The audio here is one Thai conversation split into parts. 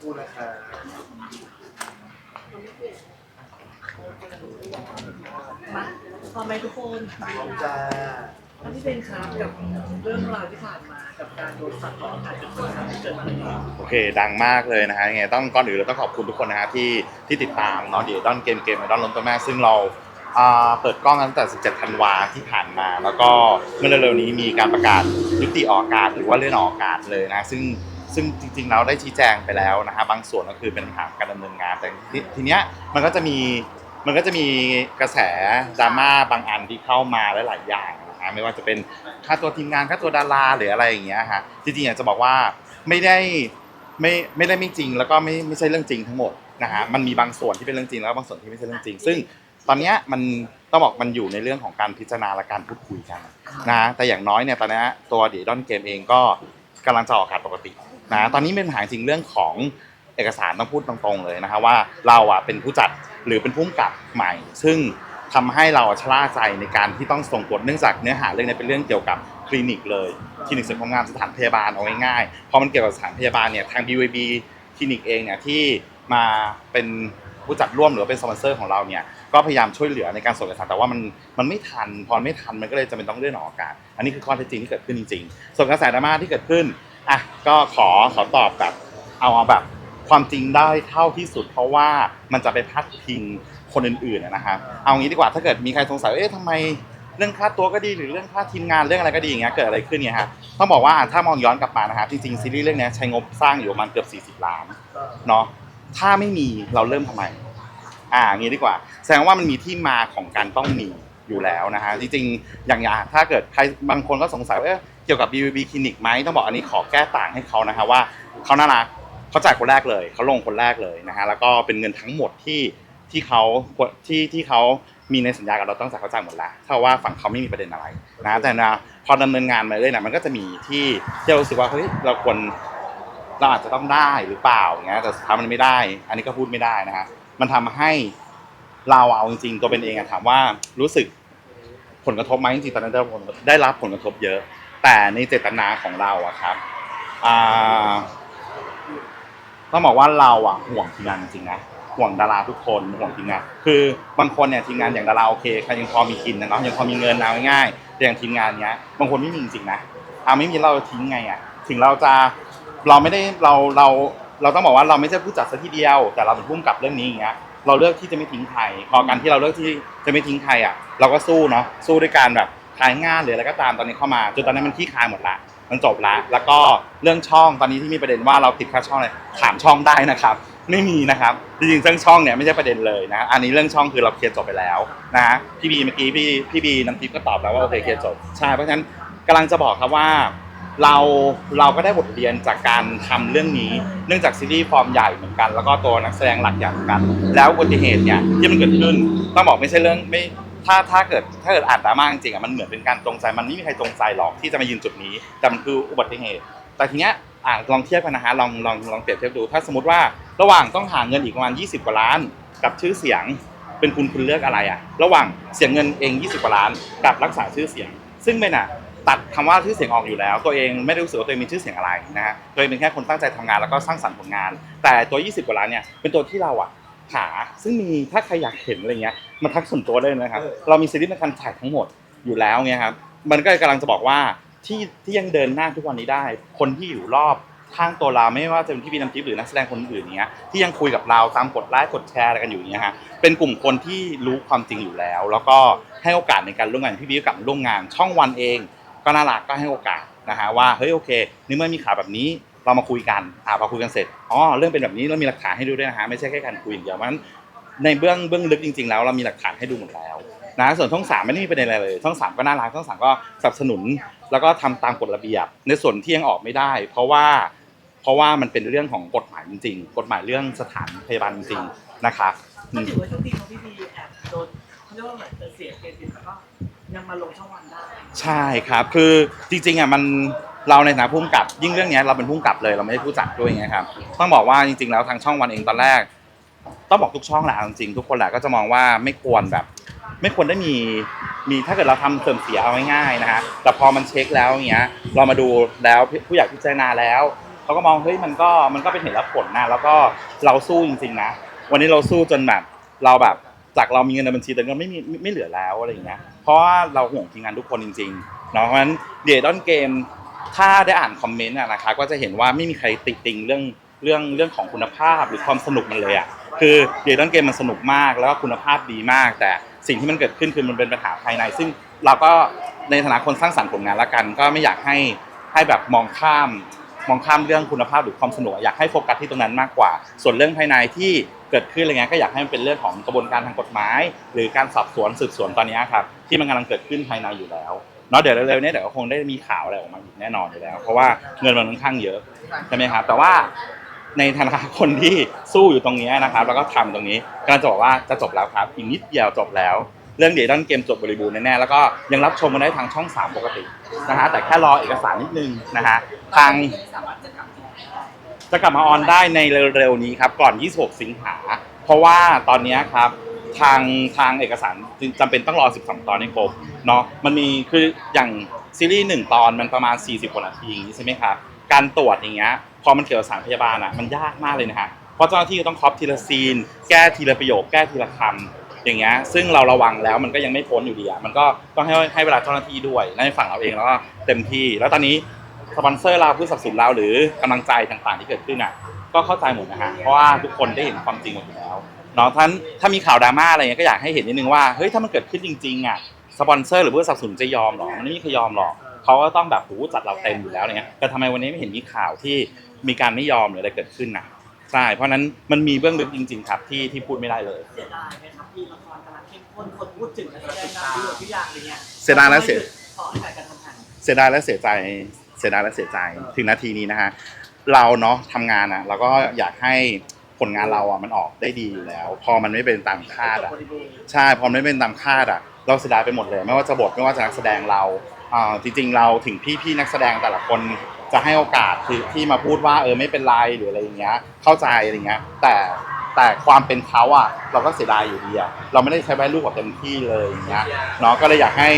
พูดนะคะมาพร้อมไหมทุกคนพร้อมจ้าท่านที่เป็นครับกับเรื่องราวที่ผ่านมากับการโดนตัดต่ออาจจะเป็นการเกิดอะไรขึ้นโอเค ดังมากเลยนะฮะยังไงต้องก่อนอื่นเราต้องขอบคุณทุกคนนะฮะที่ที่ติดตามเนาะเดี๋ยวดอนเกมเกมดอนล้มตัวแม่ซึ่งเราอ่าเปิดกล้องกันตั้งแต่ 17 ธันวาที่ผ่านมา แล้วก็เมื่อเร็วๆนี้มีการประกาศยุติออกอากาศหรือว่าเลื่อนออกอากาศเลยนะ ซึ่ง ซึ่งจริงๆเราได้ชี้แจงไปแล้วนะฮะบางส่วนก็คือเป็นปัญหาการดำเนินงาน แต่ทีทีเนี้ยมันก็จะมีมันก็จะมีกระแสดราม่าบางอันที่เข้ามาหลายๆอย่างนะฮะไม่ว่าจะเป็นค่าตัวทีมงานค่าตัวดาราหรืออะไรอย่างเงี้ยฮะจริงๆอยากจะบอกว่าไม่ได้ไม่ไม่ได้ไม่จริง แล้วก็ไม่ไม่ใช่เรื่องจริงทั้งหมดนะฮะมันมีบางส่วนที่เป็นเรื่องจริงแล้วก็บางส่วนที่ไม่ใช่เรื่องจริง ซึ่งตอนเนี้ยมันต้องบอกมันอยู่ในเรื่องของการพิจารณาและการพูดคุยกันนะแต่อย่างน้อยเนี่ยตอนเนี้ยตัวดีดอนเกมเองก็กำลังจะออกอากาศปกติ นะตอนนี้เป็นปัญหาจริงเรื่องของเอกสารต้องพูดตรงๆเลยนะฮะว่าเราอะเป็นผู้จัดหรือเป็นผู้กำกับใหม่ ซึ่งทำให้เราชะล่าใจในการที่ต้องส่งบทเนื่องจากเนื้อหาเรื่องนี้เป็นเรื่องเกี่ยวกับคลินิกเลยคลินิกเสริมความงามสถานพยาบาลเอาง่ายๆพอมันเกี่ยวกับสถานพยาบาลเนี่ยทาง BVB คลินิกเองเนี่ยที่มาเป็นผู้จัดร่วมหรือเป็นสปอนเซอร์ของเราเนี่ยก็พยายามช่วยเหลือในการส่งเอกสารแต่ว่ามันมันไม่ทันพอไม่ทันมันก็เลยจะเป็นต้องเลื่อนออกอากาศอันนี้คือข้อเท็จจริงที่เกิดขึ้นจริงๆส่วนกระแสดราม่าที่เกิดขึ้น อะก็ขอขอตอบแบบเอาแบบความจริงได้เท่าที่สุด เพราะว่ามันจะไปพัดพิงคนอื่นๆอะนะครับเอางี้ดีกว่าถ้าเกิดมีใครสงสัยเอ๊ะทำไมเรื่องค่าตัวก็ดีหรือเรื่องค่าทีมงานเรื่องอะไรก็ดีอย่างเงี้ยเกิดอะไรขึ้นเนี่ยฮะต้องบอกว่าถ้ามองย้อนกลับมานะฮะจริงๆซีรีส์เรื่องนี้ใช้งบสร้างอยู่ประมาณเกือบ 40 ล้านเนาะถ้าไม่มีเราเริ่มทำไม อ่างี้ดีกว่า แสดงว่ามันมีที่มาของการต้องมีอยู่แล้วนะฮะจริงๆอย่างอย่างถ้าเกิดใครบางคนก็สงสัยว่า เกี่ยวกับ BVB คลินิกไหมต้องบอกอันนี้ขอแก้ต่างให้เขานะฮะว่าเขาน่ารักเขาจ่ายคนแรกเลยเขาลงคนแรกเลยนะฮะแล้วก็เป็นเงินทั้งหมดที่ที่เขาที่ที่เขามีในสัญญากับเราต้องจ่ายเขาจ่ายหมดแล้วถ้าว่าฝั่งเขาไม่มีประเด็นอะไรนะแต่นะพอดำเนินงานมาเรื่อยๆนะมันก็จะมีที่ที่เรารู้สึกว่าเฮ้ยเราควรเราอาจจะต้องได้หรือเปล่าอย่างเงี้ยแต่สุดท้ายมันไม่ได้ อันนี้ก็พูดไม่ได้นะฮะมันทำให้เราเอาจริงๆตัวเป็นเองอะถามว่ารู้สึกผลกระทบไหมจริงๆตอนนั้นได้รับได้รับผลกระทบเยอะ แต่ในเจตนาของเราอะครับต้องบอกว่าเราอะห่วงทีมงานจริงนะห่วงดาราทุกคนห่วงทีมงาน คือบางคนเนี่ยทีมงานอย่างดาราโอเคใครยังพอมีกินนะเนาะยังพอมีเงินเอาง่ายๆแต่อย่างทีมงานเนี้ยบางคนไม่มีจริงนะเอาไม่มีเราทิ้งไงอะถึงเราจะเราไม่ได้เราเราเราต้องบอกว่าเราไม่ใช่ผู้จัดซะทีเดียว แต่เราเป็นผู้กำกับเรื่องนี้อย่างเงี้ยเราเลือกที่จะไม่ทิ้งใครพอการที่เราเลือกที่จะไม่ทิ้งใครอะ เราก็สู้เนาะสู้ด้วยการแบบ ขายงานหรืออะไรก็ตามตอนนี้เข้ามาจนตอนนี้มันขี้คายหมดละมันจบละแล้วก็เรื่องช่องตอนนี้ที่มีประเด็นว่าเราติดค่าช่องเลยถามช่องได้นะครับ ไม่มีนะครับจริงๆเรื่องช่องเนี่ยไม่ใช่ประเด็นเลยนะอันนี้เรื่องช่องคือเราเคลียร์จบไปแล้วนะพี่บีเมื่อกี้พี่พี่บีน้ำทิพย์ก็ตอบแล้วว่าโอเคเคลียร์จบใช่เพราะฉะนั้นกำลังจะบอกครับว่าเราเราก็ได้บทเรียนจากการทำเรื่องนี้ เนื่องจากซีรีส์ฟอร์มใหญ่เหมือนกัน แล้วก็ตัวนักแสดงหลักอย่างเหมือนกัน แล้วอุบัติเหตุเนี่ยที่มันเกิดขึ้นต้องบอกไม่ใช่เรื่องไม่ ถ้าถ้าเกิดถ้าเกิดอ่านดราม่าจริงๆอะมันเหมือนเป็นการจงใจมันไม่มีใครจงใจหรอกที่จะมายืนจุดนี้ แต่มันคืออุบัติเหตุ แต่ทีเนี้ยอะลองเทียบกันนะฮะลองลองลองเปรียบเทียบดูถ้าสมมติว่าระหว่างต้องหาเงินอีกประมาณ 20 กว่าล้าน กับชื่อเสียงเป็นคุณคุณเลือกอะไรอะ ระหว่างเสียเงินเอง 20 กว่าล้าน กับรักษาชื่อเสียง ซึ่งเป็นอะตัดคำว่าชื่อเสียงออกอยู่แล้ว ตัวเองไม่ได้รู้สึกว่าตัวเองมีชื่อเสียงอะไรนะฮะตัวเองเป็นแค่คนตั้งใจทำงานแล้วก็สร้างสรรค์ผลงาน แต่ตัว 20 กว่าล้านเนี่ยเป็นตัวที่เราอะ หา ซึ่งมีถ้าใครอยากเห็นอะไรเงี้ยมาทักส่วนตัวได้เลยนะครับ เรามีซีรีส์ในการถ่ายทั้งหมดอยู่แล้วเงี้ยครับ มันก็กำลังจะบอกว่าที่ที่ยังเดินหน้าทุกวันนี้ได้ คนที่อยู่รอบข้างตัวเราไม่ว่าจะเป็นพี่บีน้ำทิพย์หรือนักแสดงคนอื่นเนี้ยที่ยังคุยกับเราตามกดไลค์กดแชร์อะไรกันอยู่เนี้ยฮะเป็นกลุ่มคนที่รู้ความจริงอยู่แล้ว แล้วก็ให้โอกาสในการร่วมงานพี่บีกับร่วมงาน ช่องวันเอง ก็น่ารักก็ให้โอกาสนะฮะว่าเฮ้ยโอเคในเมื่อมีข่าวแบบนี้ เรามาคุยกันอ่าพอคุยกันเสร็จอ๋อเรื่องเป็นแบบนี้เรามีหลักฐานให้ดูด้วยนะฮะไม่ใช่แค่การคุยอย่างเดียวมันในเบื้องเบื้องลึกจริง ๆ แล้วเรามีหลักฐานให้ดูหมดแล้วนะส่วนช่องสามไม่ได้มีประเด็นอะไรเลยช่องสามก็น่ารักช่องสามก็สนับสนุน แล้วก็ทำตามกฎระเบียบ ในส่วนที่ยังออกไม่ได้ เพราะว่าเพราะว่ามันเป็นเรื่องของกฎหมายจริง ๆ กฎหมายเรื่องสถานพยาบาลจริงๆนะครับอืก็ถือว่าโชคดีของพี่บีแอบโดนเขาเรียกว่าเหมือนเสียเครดิตแล้วก็ ยังมาลงช่องวันได้ใช่ครับคือจริงๆอะมันเราในฐานะผู้กำกับ ยิ่งเรื่องเนี้ยเราเป็นผู้กำกับเลยเราไม่ได้ผู้จัดด้วยไงครับต้องบอกว่าจริง ๆ แล้วทางช่องวันเองตอนแรก ต้องบอกทุกช่องแหละเอาจริงๆทุกคนแหละก็จะมองว่าไม่ควรแบบ ไม่ควรได้มีมีถ้าเกิดเราทำเสื่อมเสียเอาง่ายๆนะฮะแต่พอมันเช็คแล้วอย่างเงี้ยเรามาดูแล้วผู้อยากพิจารณาแล้วเขาก็มองเฮ้ยมันก็มันก็เป็นเหตุและผลนะแล้วก็เราสู้จริงๆนะวันนี้เราสู้จนแบบเราแบบจากเรามีเงินในบัญชีแต่ก็ไม่มีไม่เหลือแล้วอะไรอย่างเงี้ย เพราะว่าเราห่วงทีมงานทุกคนจริงๆเนาะเพราะฉะนั้นเดดอนเกมถ้าได้อ่านคอมเมนต์อะนะคะก็จะเห็นว่าไม่มีใครติดติงเรื่องเรื่องเรื่องของคุณภาพหรือความสนุกมันเลยอะคือเดดอนเกมมันสนุกมากแล้วก็คุณภาพดีมาก แต่สิ่งที่มันเกิดขึ้นคือมันเป็นปัญหาภายใน ซึ่งเราก็ในฐานะคนสร้างสรรค์ผลงานละกัน ก็ไม่อยากให้ให้แบบมองข้ามมองข้ามเรื่องคุณภาพหรือความสนุกอยากให้โฟกัสที่ตรงนั้นมากกว่า ส่วนเรื่องภายในที่ เกิดขึ้นอะไรเงี้ยก็อยากให้มันเป็นเรื่องของกระบวนการทางกฎหมาย หรือการสอบสวนสืบสวนตอนนี้ครับที่มันกำลังเกิดขึ้นภายในอยู่แล้วเนาะเดี๋ยวเร็วๆนี้เดี๋ยวก็คงได้มีข่าวอะไรออกมาอีกแน่นอนอยู่แล้ว เพราะว่าเงินมันค่อนข้างเยอะใช่ไหมครับแต่ว่าในฐานะคนที่สู้อยู่ตรงนี้นะครับ แล้วก็ทำตรงนี้กำลังจะบอกว่าจะจบแล้วครับอีกนิดเดียวจบแล้ว เรื่องเดดอนเกมจบบริบูรณ์แน่ๆแล้วก็ยังรับชมกันได้ทางช่อง 3 ปกตินะฮะแต่แค่รอเอกสารนิดนึงนะฮะทาง จะกลับมาออนได้ในเร็วๆนี้ครับก่อน 26 สิงหา เพราะว่าตอนนี้ครับทางทางเอกสารจำเป็นต้องรอ 12 ตอนให้ครบเนาะมันมีคืออย่างซีรีส์หนึ่งตอนมันประมาณ 40กว่านาทีอย่างนี้ใช่ไหมครับการตรวจอย่างเงี้ยพอมันเกี่ยวกับสารพยาบาลอะมันยากมากเลยนะฮะเพราะเจ้าหน้าที่ต้องครอบทีละซีน แก้ทีละประโยค แก้ทีละคำอย่างเงี้ยซึ่งเราระวังแล้วมันก็ยังไม่พ้นอยู่ดีอะมันก็ต้องให้ให้เวลาเจ้าหน้าที่ด้วยในฝั่งเราเองแล้วก็เต็มที่ แล้วตอนนี้ สปอนเซอร์เราผู้สนับสนุนเราหรือกำลังใจต่างๆที่เกิดขึ้นอะ ก็เข้าใจหมดนะฮะเพราะว่าทุกคนได้เห็นความจริงหมดอยู่แล้วเนาะท่านถ้ามีข่าวดราม่าอะไรเงี้ยก็อยากให้เห็นนิดนึงว่าเฮ้ยถ้ามันเกิดขึ้นจริงๆอะสปอนเซอร์หรือผู้สนับสนุนจะยอมหรอมันไม่มีใครยอมหรอกเขาก็ต้องแบบหูจัดเราเต็มอยู่แล้วเนี่ยแต่ทำไมวันนี้ไม่เห็นมีข่าวที่มีการไม่ยอมหรืออะไรเกิดขึ้นนะใช่เพราะฉะนั้นมันมีเบื้องลึกจริง ๆ ครับที่ที่พูดไม่ได้เลยเสียดายไหมครับที่ละครกำลังเข้มข้นคนพูดถึงนักแสดงนำทุกอย่างอะไรเงี้ยเสียดายและเสียขอให้การทำงานเสียดายและเสียใจ เสียดายและเสียใจถึงนาทีนี้นะฮะเราเนาะทำงานอะเราก็อยากให้ผลงานเราอะมันออกได้ดีอยู่แล้ว พอมันไม่เป็นตามคาดอะใช่พอมันไม่เป็นตามคาดอะ เราเสียดายไปหมดเลย ไม่ว่าจะบทไม่ว่าจะนักแสดงเราอ่าจริง ๆ เราถึงพี่พี่นักแสดงแต่ละคนจะให้โอกาสคือที่มาพูดว่าเออไม่เป็นไรหรืออะไรอย่างเงี้ย เข้าใจอะไรเงี้ย แต่แต่ความเป็นเขาอะเราก็เสียดายอยู่ดีอะเราไม่ได้ใช้ใบรูปแบบเต็มที่เลยอย่างเงี้ยเนาะก็เลยอยากให้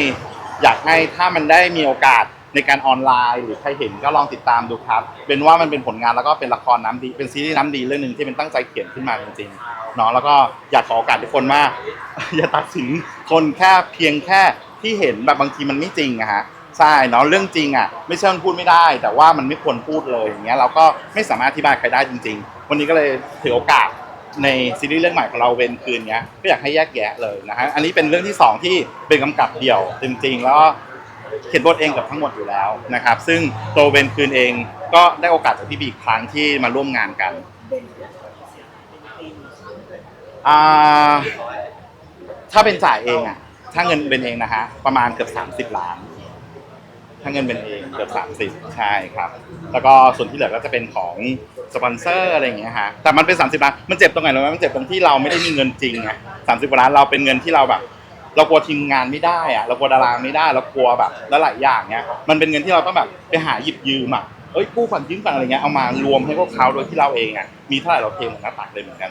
อยากให้ถ้ามันได้มีโอกาส ในการออนไลน์หรือใครเห็นก็ลองติดตามดูครับ เป็นว่ามันเป็นผลงานแล้วก็เป็นละครน้ำดี เป็นซีรีส์น้ำดีเรื่องหนึ่งที่เป็นตั้งใจเขียนขึ้นมาจริงๆเนาะแล้วก็อยากขอโอกาสทุกคนว่า อย่าตัดสินคนแค่เพียงแค่ที่เห็นแบบบางทีมันไม่จริงอะฮะใช่เนาะเรื่องจริงอะไม่ใช่พูดไม่ได้ แต่ว่ามันไม่ควรพูดเลยอย่างเงี้ยเราก็ไม่สามารถอธิบายใครได้จริง ๆ วันนี้ก็เลยถือโอกาสในซีรีส์เรื่องใหม่ของเราเวนคืนเนี้ยก็อยากให้แยกแยะเลยนะฮะอันนี้เป็นเรื่องที่สองที่เป็นกำกับเดี่ยวจริงๆ แล้ว เขียนบทเองกับทั้งหมดอยู่แล้วนะครับ ซึ่งตัวเวนคืนเองก็ได้โอกาสจากพี่บีอีกครั้งที่มาร่วมงานกันอ่าถ้าเป็นจ่ายเองอะถ้าเงินเป็นเองนะฮะประมาณเกือบ30ล้าน ถ้าเงินเป็นเองเกือบ30 ใช่ครับ แล้วก็ส่วนที่เหลือก็จะเป็นของสปอนเซอร์อะไรอย่างเงี้ยฮะแต่มันเป็น 30ล้านมันเจ็บตรงไหนรู้ไหมมันเจ็บตรงที่เราไม่ได้มีเงินจริงไง30กว่าล้านเราเป็นเงินที่เราแบบ เรากลัวทีมงานไม่ได้อะเรากลัวดาราไม่ได้เรากลัวแบบหลายๆอย่างเงี้ยมันเป็นเงินที่เราต้องแบบไปหาหยิบยืมอะเอ้ยกู้ก่อนยืมก่อนอะไรเงี้ยเอามารวมให้พวกเขาโดยที่เราเองอะมีเท่าไหร่เราเทหมดหน้าตักเลยเหมือนกัน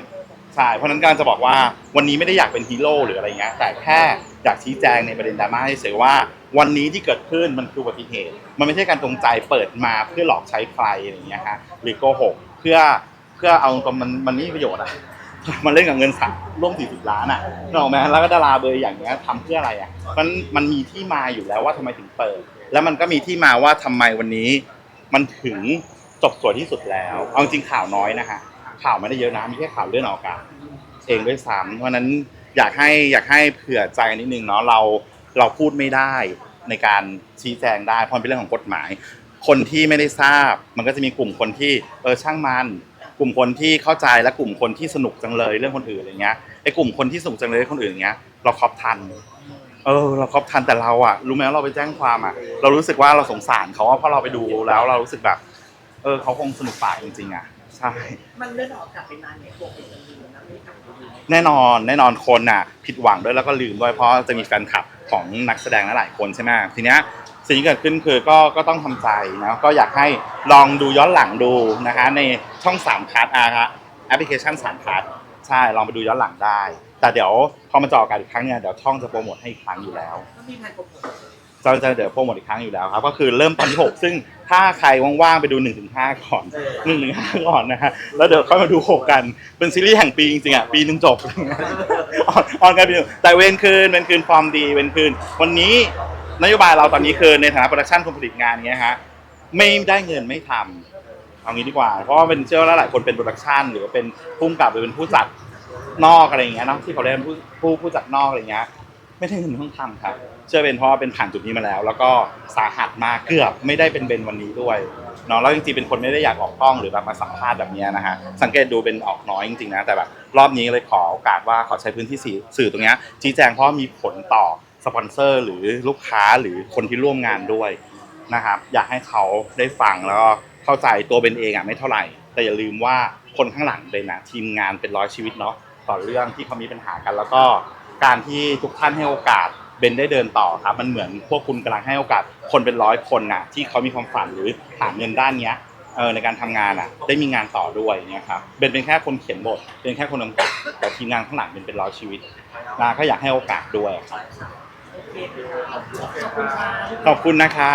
ใช่เพราะฉะนั้นการจะบอกว่าวันนี้ไม่ได้อยากเป็นฮีโร่หรืออะไรเงี้ยแต่แค่อยากชี้แจงในประเด็นดราม่าให้เฉยว่า วันนี้ที่เกิดขึ้นมันคืออุบัติเหตุ มันไม่ใช่การจงใจเปิดมาเพื่อหลอกใช้ใครอะไรเงี้ยฮะหรือโกหกเพื่อเพื่อเอาตรงมันมันไม่มีประโยชน์อะ มันเล่นกับเงินสักร่วม 40 ล้านอะนึกออกไหมแล้วก็ดาราเบอร์อย่างเงี้ยทำเพื่ออะไรอะมันมันมีที่มาอยู่แล้วว่าทำไมถึงเปิด แล้วมันก็มีที่มาว่าทำไมวันนี้ มันถึงจบสวยที่สุดแล้ว เอาจริงข่าวน้อยนะฮะข่าวไม่ได้เยอะนะมีแค่ข่าวเลื่อนออกอากาศเองด้วยซ้ำเพราะฉะนั้นอยากให้อยากให้เผื่อใจนิดนึงเนาะเราเราพูดไม่ได้ในการชี้แจงได้เพราะเป็นเรื่องของกฎหมาย คนที่ไม่ได้ทราบ มันก็จะมีกลุ่มคนที่เออช่างมัน กลุ่มคนที่เข้าใจและกลุ่มคนที่สนุกจังเลยเรื่องคนอื่นอะไรเงี้ยไอ้กลุ่มคนที่สนุกจังเลยเรื่องคนอื่นอย่างเงี้ยเราครอบทันเออเราครอบทันแต่เราอะรู้ไหมว่าเราไปแจ้งความอะเรารู้สึกว่าเราสงสารเขาอะเพราะเราไปดูแล้วเรารู้สึกแบบ เออเขาคงสนุกปากจริงๆอะใช่มันเลื่อนออกกลับไปนานเนี่ยพวกเป็นจำนวนนะไม่กลับมาดูแน่นอนแน่นอนคนน่ะ ผิดหวังด้วยแล้วก็ลืมด้วยเพราะจะมีแฟนคลับของนักแสดงหลายๆคนใช่ไหมทีเนี้ย สิ่งที่เกิดขึ้นคือก็ก็ต้องทำใจนะก็อยากให้ลองดูย้อนหลังดูนะคะในช่อง3พาร์ทอาร์แอปพลิเคชัน3พาร์ทใช่ลองไปดูย้อนหลังได้ แต่เดี๋ยวพอมันจะออกอากาศอีกครั้งเนี่ยเดี๋ยวช่องจะโปรโมทให้อีกครั้งอยู่แล้วก็มีแผนโปรโมทจะจะเดี๋ยวโปรโมทอีกครั้งอยู่แล้วครับ ก็คือเริ่มตอนที่ 6 ซึ่งถ้าถ้าใครว่างๆไปดู1นถึงหก่อน1นถึงหก่อนนะฮะแล้วเดี๋ยวค่อยมาดูหกกัน เป็นซีรีส์แห่งปีจริงๆอะปีหนึ่งจบออนออนกันปีหนึ่งแต่เวนคืนเวนคืนฟอร์มดีเวนคืน วันนี้ นโยบายเราตอนนี้คือในฐานะโปรดักชันคนผลิตงานเนี้ยฮะไม่ได้เงินไม่ทำเอางี้ดีกว่า เพราะว่าเป็นเชื่อว่าหลายคนเป็นโปรดักชันหรือว่าเป็นผู้กำกับหรือเป็นผู้จัดนอกอะไรอย่างเงี้ยเนาะที่เขาเรียกผู้ผู้ผู้จัดนอกอะไรเงี้ย ไม่ได้เงินต้องทำครับเชื่อเป็นเพราะว่าเป็นผ่านจุดนี้มาแล้ว แล้วก็สาหัสมากเกือบไม่ได้เป็นเบนวันนี้ด้วยเนาะแล้วจริงๆเป็นคนไม่ได้อยากออกกล้องหรือแบบมาสัมภาษณ์แบบเนี้ยนะฮะสังเกตดูเป็นออกน้อยจริงๆนะแต่แบบรอบนี้เลยขอโอกาสว่าขอใช้พื้นที่สื่อสื่อตรงเนี้ยชี้แจงเพราะมีผลต่อ สปอนเซอร์หรือลูกค้าหรือคนที่ร่วมงานด้วยนะครับ อยากให้เขาได้ฟังแล้วก็เข้าใจตัวเบนเองอะไม่เท่าไหร่ แต่อย่าลืมว่าคนข้างหลังเบนนะทีมงานเป็นร้อยชีวิตเนาะต่อเรื่องที่เขามีปัญหากัน แล้วก็การที่ทุกท่านให้โอกาสเบนได้เดินต่อครับมันเหมือนพวกคุณกำลังให้โอกาสคนเป็นร้อยคนน่ะ ที่เขามีความฝันหรือหาเงินด้านเนี้ยเออในการทำงานอะ ได้มีงานต่อด้วยเนี่ยครับเบนเป็นแค่คนเขียนบทเป็นแค่คนกำกับแต่ทีมงานข้างหลังเป็นเป็นร้อยชีวิตนะก็อยากให้โอกาสด้วยครับ ขอบคุณนะคะ